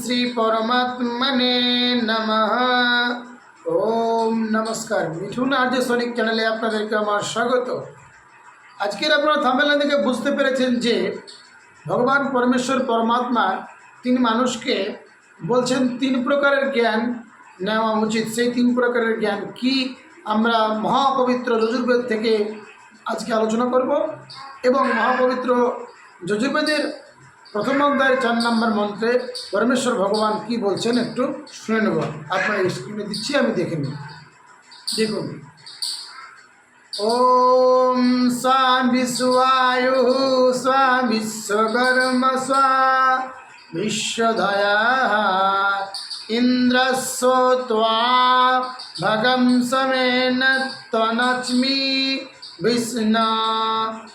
শ্রী পরমাত্মনে নমঃ। ওম নমস্কার। মিঠুন আর্য সৈনিক চ্যানেলে আপনাদেরকে আমার স্বাগত। আজকের আপনারা থামেলা থেকে বুঝতে পেরেছেন যে ভগবান পরমেশ্বর পরমাত্মা তিনি মানুষকে বলছেন তিন প্রকারের জ্ঞান নেওয়া উচিত। সেই তিন প্রকারের জ্ঞান কি? আমরা মহাপবিত্র যজুর্বেদ থেকে আজকে আলোচনা করব এবং মহাপবিত্র যজুর্বেদের প্রথম অধ্যায়ের চার নম্বর মন্ত্রে পরমেশ্বর ভগবান কি বলছেন একটু শুনে নেব। আপনার স্ক্রিনে দিচ্ছি, আমি দেখে নিই। দেখুন। ওম স্বা বিশ্ববায়ু স্বা বিশ্বকর্ম স্বা বিশ্বধয়া ইন্দ্রস্ব ত্বা, ভগম সমেন ত্বনচ্মি, বিষ্ণা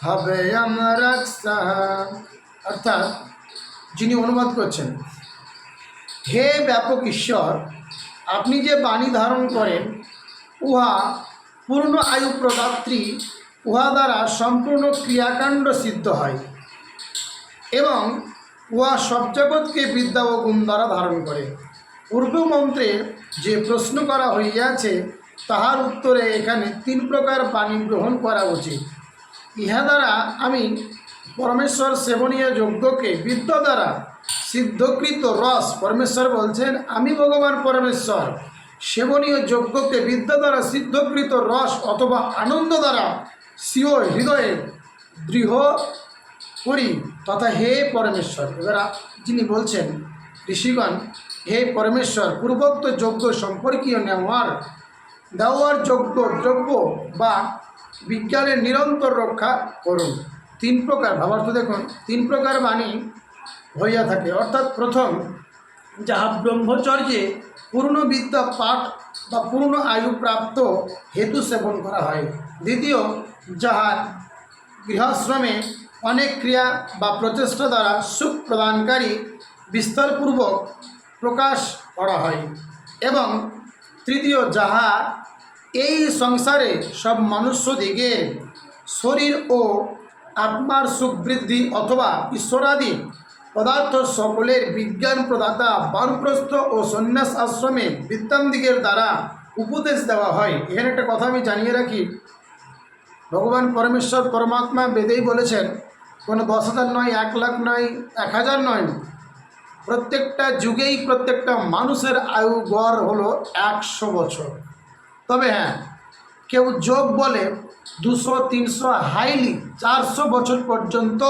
হবেয়ম রক্ষ। অর্থাৎ যিনি অনুবাদ করছেন, হে ব্যাপক ঈশ্বর, আপনি যে বাণী ধারণ করেন, উহা পূর্ণ আয়ু প্রদাত্রী, উহা দ্বারা সম্পূর্ণ ক্রিয়াকাণ্ড সিদ্ধ হয় এবং উহা সব জগৎকে বিদ্যা ও গুণ দ্বারা ধারণ করে। পূর্ব মন্ত্রে যে প্রশ্ন করা হইয়াছে, তাহার উত্তরে এখানে তিন প্রকার বাণী গ্রহণ করা উচিত। ইহা দ্বারা আমি পরমেশ্বর সেবনীয় যজ্ঞকে বিদ্যা দ্বারা সিদ্ধকৃত রস, পরমেশ্বর বলছেন, আমি ভগবান পরমেশ্বর। সেবনীয় যজ্ঞকে বিদ্যা দ্বারা সিদ্ধকৃত রস অথবা আনন্দ দ্বারা স্বীয় হৃদয়ে দৃঢ় করি, তথা হে পরমেশ্বর। এবার যিনি বলছেন, ঋষিগণ, হে পরমেশ্বর, পূর্বোক্ত যজ্ঞ সম্পর্কীয় নেওয়ার, দেওয়ার যোগ্য দ্রব্য বা বিজ্ঞানের নিরন্তর রক্ষা করুন। তিন প্রকার ভাবার্থ দেখুন, তিন প্রকার বাণী হইয়া থাকে। অর্থাৎ প্রথম, যাহা ব্রহ্মচর্যে পূর্ণ বিদ্যা পাঠ বা পূর্ণ আয়ু প্রাপ্ত হেতু সেবন করা হয়। দ্বিতীয়, যাহা গৃহাশ্রমে অনেক ক্রিয়া বা প্রচেষ্টা দ্বারা সুখ প্রদানকারী বিস্তারপূর্বক প্রকাশ করা হয়। এবং তৃতীয়, যাহা এই সংসারে সব মনুষ্যদিগের শরীর ও আত্মার সুখ বৃদ্ধি অথবা ঈশ্বরাদি পদার্থ সকলের বিজ্ঞান প্রদাতা বানপ্রস্থ ও সন্ন্যাস আশ্রমে বিদ্যান্দিগের দ্বারা উপদেশ দেওয়া হয়। এখানে একটা কথা আমি জানিয়ে রাখি। ভগবান পরমেশ্বর পরমাত্মা বেদেই বলেছেন, কোনো দশ হাজার নয়, এক লাখ নয় এক হাজার নয়। প্রত্যেকটা যুগেই প্রত্যেকটা মানুষের আয়ু গড় হলো একশো বছর। তবে হ্যাঁ কেউ যোগ বলে দুশো, তিনশো, হাইলি চারশো বছর পর্যন্ত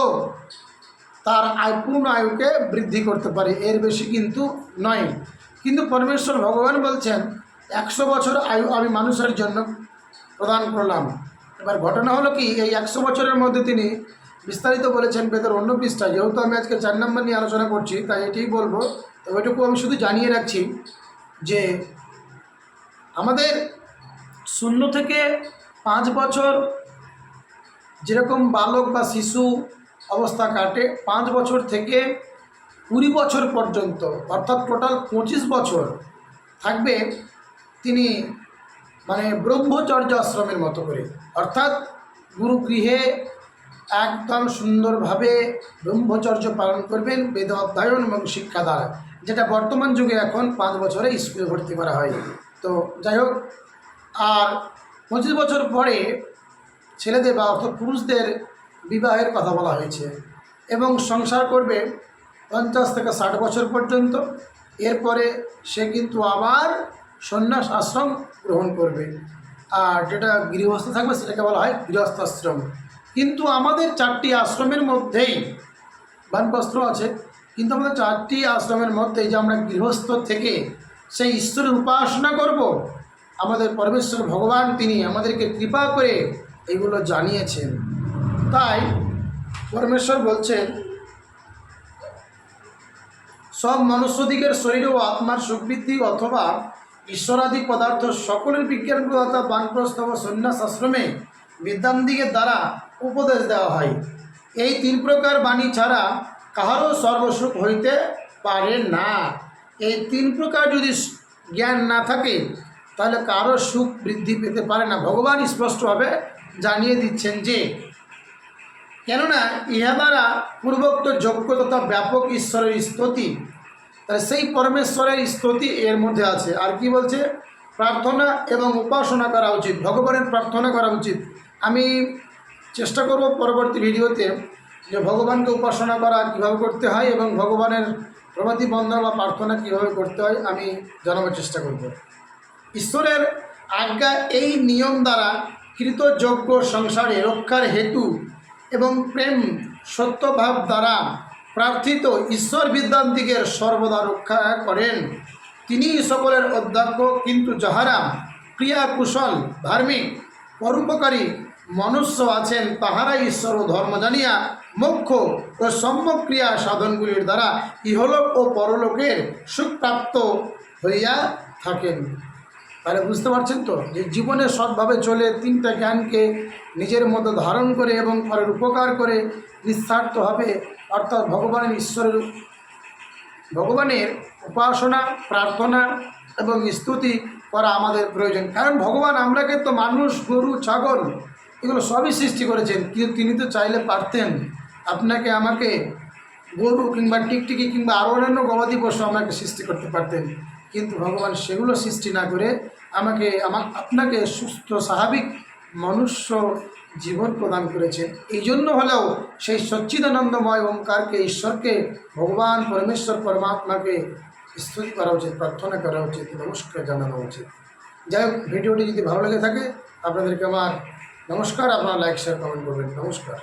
তার আয়, পূর্ণ আয়ুকে বৃদ্ধি করতে পারে। এর বেশি কিন্তু নয়। কিন্তু পরমেশ্বর ভগবান বলছেন, একশো বছর আয়ু আমি মানুষের জন্য প্রদান করলাম। এবার ঘটনা হলো কি, এই একশো বছরের মধ্যে তিনি বিস্তারিত বলেছেন বেদের অন্য পৃষ্ঠায়। যেহেতু আমি আজকে চার নম্বর নিয়ে আলোচনা করছি, তাই এটাই বলব। তো ওইটুকু আমি শুধু জানিয়ে রাখছি যে আমাদের শূন্য থেকে পাঁচ বছর যেরকম বালক বা শিশু অবস্থা কাটে, পাঁচ বছর থেকে কুড়ি বছর পর্যন্ত, অর্থাৎ টোটাল পঁচিশ বছর থাকবে তিনি মানে ব্রহ্মচর্য আশ্রমের মতো করে। অর্থাৎ গুরু গৃহে একদম সুন্দরভাবে ব্রহ্মচর্য পালন করবেন বেদ অধ্যয়ন এবং শিক্ষা দ্বারা যেটা বর্তমান যুগে এখন পাঁচ বছরে স্কুলে ভর্তি করা হয়। তো যাই হোক আর পঁচিশ বছর পরে ছেলেদের বা অর্থাৎ পুরুষদের বিবাহের কথা বলা হয়েছে এবং সংসার করবে পঞ্চাশ থেকে ষাট বছর পর্যন্ত। এরপরে সে কিন্তু আবার সন্ন্যাস আশ্রম গ্রহণ করবে। আর যেটা গৃহস্থ থাকবে সেটাকে বলা হয় গৃহস্থাশ্রম। কিন্তু আমাদের চারটি আশ্রমের মধ্যেই বানপ্রস্ত্র আছে। কিন্তু আমাদের চারটি আশ্রমের মধ্যে যে আমরা গৃহস্থ থেকে সেই ঈশ্বরের উপাসনা করব আমাদের পরমেশ্বর ভগবান তিনি আমাদেরকে কৃপা করে এগুলো জানিয়েছেন। তাই পরমেশ্বর বলছেন, সব মনুষ্যদিগের শরীর ও আত্মার সুবৃদ্ধি অথবা ঈশ্বরাদি পদার্থ সকলের বিজ্ঞান প্রদাতা বানপ্রস্থ ও সন্ন্যাস আশ্রমে বিদ্যান্দিকের দ্বারা উপদেশ দেওয়া হয়। এই তিন প্রকার বাণী ছাড়া কাহারও সর্বসুখ হইতে পারে না। এই তিন প্রকার যদি জ্ঞান না থাকে তাহলে কারও সুখ বৃদ্ধি পেতে পারে না। ভগবান স্পষ্টভাবে জানিয়ে দিচ্ছেন যে, কেননা ইহা দ্বারা পূর্বোক্ত যোগ্য তথা ব্যাপক ঈশ্বরের স্তুতি, তাহলে সেই পরমেশ্বরের স্তুতি এর মধ্যে আছে। আর কি বলছে? প্রার্থনা এবং উপাসনা করা উচিত। ভগবানের প্রার্থনা করা উচিত। আমি চেষ্টা করব পরবর্তী ভিডিওতে যে ভগবানকে উপাসনা করা কীভাবে করতে হয় এবং ভগবানের প্রভাতী বন্ধন বা প্রার্থনা কীভাবে করতে হয়, আমি জানাবার চেষ্টা করব। ঈশ্বরের আজ্ঞা এই নিয়ম দ্বারা কৃতযোগ্য সংসারে রক্ষার হেতু এবং প্রেম সত্যভাব দ্বারা প্রার্থিত ঈশ্বর বিদ্যান্তিকের সর্বদা রক্ষা করেন। তিনি সকলের অধ্যক্ষ, কিন্তু যাহারা ক্রিয়া কুশল ধার্মিক, পরোপকারী মনুষ্য আছেন তাহারা ঈশ্বর ও ধর্ম জানিয়া মোক্ষ ও সম্যক ক্রিয়া সাধনগুলির দ্বারা ইহলোক ও পরলোকের সুখপ্রাপ্ত হইয়া থাকেন। তাহলে বুঝতে পারছেন তো যে জীবনে সৎভাবে চলে তিনটা জ্ঞানকে নিজের মতো ধারণ করে এবং পরের উপকার করে নিঃস্বার্থভাবে অর্থাৎ ভগবানের ঈশ্বরের, ভগবানের উপাসনা, প্রার্থনা এবং স্তুতি করা আমাদের প্রয়োজন। কারণ ভগবান আমরাকে তো মানুষ, গরু, ছাগল এগুলো সবই সৃষ্টি করেছেন। কিন্তু তিনি তো চাইলে পারতেন। আপনাকে আমাকে গরু কিংবা টিকটিকি কিংবা আরও অন্যান্য গবাদি পশু আমাকে সৃষ্টি করতে পারতেন। কিন্তু ভগবান সেগুলো সৃষ্টি না করে আমাকে আমা আপনাকে সুস্থ, স্বাভাবিক মনুষ্য জীবন প্রদান করেছেন এই জন্য হলেও সেই সচ্চিদানন্দময় ওঙ্কারকে ঈশ্বরকে, ভগবান পরমেশ্বর পরমাত্মাকে স্তুতি করা উচিত, প্রার্থনা করা উচিত, নমস্কার জানানো উচিত। যাই হোক, ভিডিওটি যদি ভালো লেগে থাকে, আপনাদেরকে আমার নমস্কার, আপনারা লাইক শেয়ার কমেন্ট করবেন। নমস্কার।